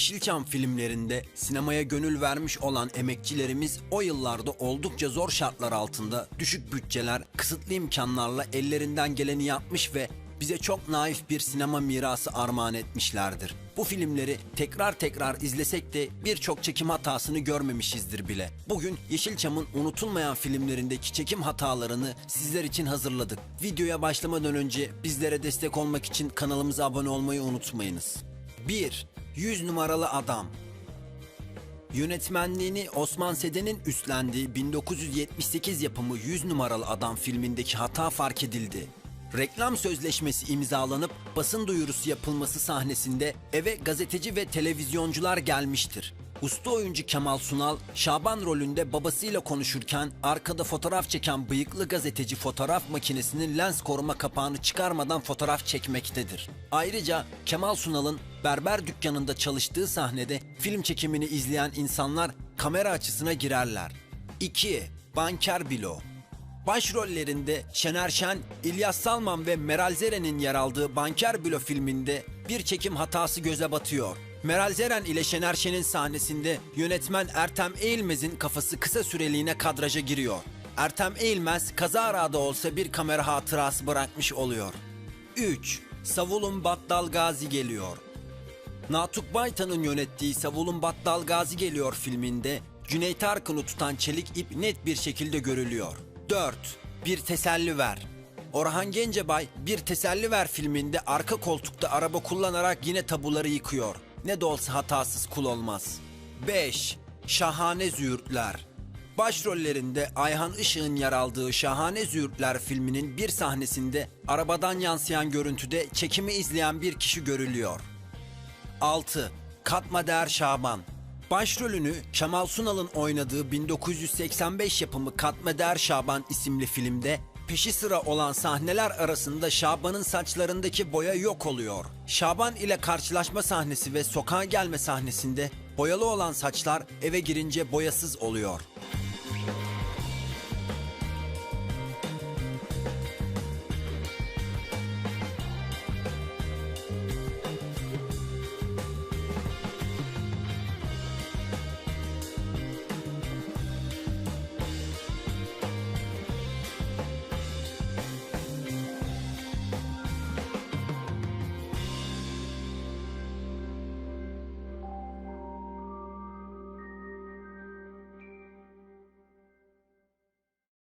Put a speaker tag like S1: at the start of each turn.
S1: Yeşilçam filmlerinde sinemaya gönül vermiş olan emekçilerimiz o yıllarda oldukça zor şartlar altında düşük bütçeler, kısıtlı imkanlarla ellerinden geleni yapmış ve bize çok naif bir sinema mirası armağan etmişlerdir. Bu filmleri tekrar tekrar izlesek de birçok çekim hatasını görmemişizdir bile. Bugün Yeşilçam'ın unutulmayan filmlerindeki çekim hatalarını sizler için hazırladık. Videoya başlamadan önce bizlere destek olmak için kanalımıza abone olmayı unutmayınız. 1. 100 numaralı adam Yönetmenliğini Osman Seden'in üstlendiği 1978 yapımı 100 numaralı adam filmindeki hata fark edildi. Reklam sözleşmesi imzalanıp basın duyurusu yapılması sahnesinde eve gazeteci ve televizyoncular gelmiştir. Usta oyuncu Kemal Sunal, Şaban rolünde babasıyla konuşurken arkada fotoğraf çeken bıyıklı gazeteci fotoğraf makinesinin lens koruma kapağını çıkarmadan fotoğraf çekmektedir. Ayrıca Kemal Sunal'ın berber dükkanında çalıştığı sahnede film çekimini izleyen insanlar kamera açısına girerler. 2. Banker Bilo Başrollerinde Şener Şen, İlyas Salman ve Meral Zeren'in yer aldığı Banker Bilo filminde bir çekim hatası göze batıyor. Meral Zeren ile Şener Şen'in sahnesinde yönetmen Ertem Eğilmez'in kafası kısa süreliğine kadraja giriyor. Ertem Eğilmez kazara da olsa bir kamera hatırası bırakmış oluyor. 3. Savulun Battal Gazi geliyor. Natuk Baytan'ın yönettiği Savulun Battal Gazi Geliyor filminde Cüneyt Arkın'ı tutan çelik ip net bir şekilde görülüyor. 4. Bir teselli ver. Orhan Gencebay Bir Teselli Ver filminde arka koltukta araba kullanarak yine tabuları yıkıyor. Ne de olsa hatasız kul olmaz. 5. Şahane Züğürtler. Başrollerinde Ayhan Işık'ın yer aldığı Şahane Züğürtler filminin bir sahnesinde arabadan yansıyan görüntüde çekimi izleyen bir kişi görülüyor. 6. Katma Değer Şaban Başrolünü Kemal Sunal'ın oynadığı 1985 yapımı Katma Değer Şaban isimli filmde peşi sıra olan sahneler arasında Şaban'ın saçlarındaki boya yok oluyor. Şaban ile karşılaşma sahnesi ve sokağa gelme sahnesinde boyalı olan saçlar eve girince boyasız oluyor.